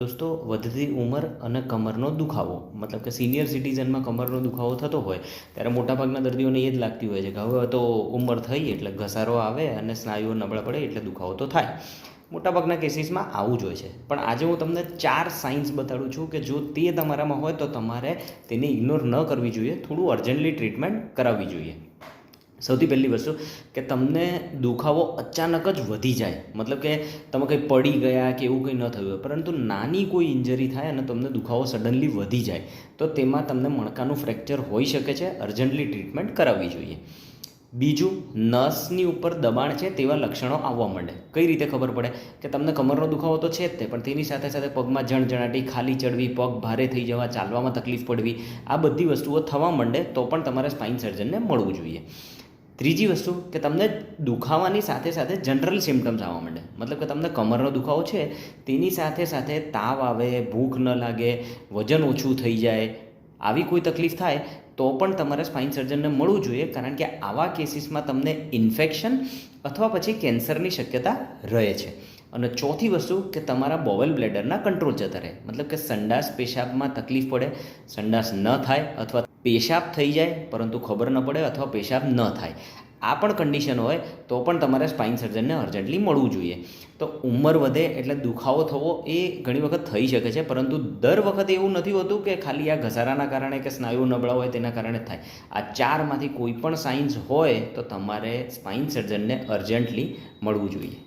દોસ્તો, વધતી ઉંમર અને કમરનો દુખાવો. મતલબ કે સિનિયર સિટીઝનમાં કમરનો દુખાવો થતો હોય, ત્યારે મોટાભાગના દર્દીઓને એ જ લાગતી હોય છે કે હવે તો ઉંમર થઈ એટલે ઘસારો આવે અને સ્નાયુઓ નબળા પડે એટલે દુખાવો તો થાય. મોટાભાગના કેસીસમાં આવું જ હોય છે. પણ આજે હું તમને ચાર સાઇન્સ બતાડું છું કે જો તે તમારામાં હોય તો તમારે તેને ઇગ્નોર ન કરવી જોઈએ. થોડું અર્જન્ટલી ટ્રીટમેન્ટ કરાવવી જોઈએ. સૌથી પહેલી વસ્તુ કે તમને દુખાવો અચાનક જ વધી જાય. મતલબ કે તમે કંઈ પડી ગયા કે એવું કંઈ ન થયું હોય. પરંતુ નાની કોઈ ઇન્જરી થાય અને તમને દુખાવો સડનલી વધી જાય, તો તેમાં તમને મણકાનું ફ્રેક્ચર હોઈ શકે છે. અર્જન્ટલી ટ્રીટમેન્ટ કરાવવી જોઈએ. બીજું, નસની ઉપર દબાણ છે તેવા લક્ષણો આવવા માંડે. કઈ રીતે ખબર પડે? કે તમને કમરનો દુખાવો તો છે જ તે, પણ તેની સાથે સાથે પગમાં જણજણાટી ખાલી ચડવી, પગ ભારે થઈ જવા, ચાલવામાં તકલીફ પડવી, આ બધી વસ્તુઓ થવા માંડે તો પણ તમારે સ્પાઇન સર્જનને મળવું જોઈએ. ત્રીજી વસ્તુ કે તમને દુખાવાની સાથે સાથે જનરલ સિમ્ટમ્સ આવવા માંડે. મતલબ કે તમને કમરનો દુખાવો છે, તેની સાથે સાથે તાવ આવે, ભૂખ ન લાગે, વજન ઓછું થઈ જાય, આવી કોઈ તકલીફ થાય, તો પણ તમારે સ્પાઇન સર્જનને મળવું જોઈએ, કારણ કે આવા કેસીસમાં તમને ઇન્ફેક્શન અથવા પછી કેન્સરની શક્યતા રહે છે. અને ચોથી વસ્તુ કે તમારા બોવેલ બ્લેડરના કંટ્રોલ જતા રહે. મતલબ કે સંડાસ પેશાબમાં તકલીફ પડે, સંડાસ ન થાય અથવા પેશાબ થઈ જાય, પરંતુ ખબર ન પડે અથવા પેશાબ ન થાય. આ પણ કન્ડિશન હોય તો પણ તમારે સ્પાઇન સર્જનને અર્જન્ટલી મળવું જોઈએ. તો ઉંમર વધે એટલે દુખાવો થવો એ ઘણી વખત થઈ શકે છે, પરંતુ દર વખતે એવું નથી હોતું કે ખાલી આ ઘસારાના કારણે કે સ્નાયુ નબળા હોય તેના કારણે થાય. આ ચારમાંથી કોઈ પણ સાઇન્સ હોય તો તમારે સ્પાઇન સર્જનને અર્જન્ટલી મળવું જોઈએ.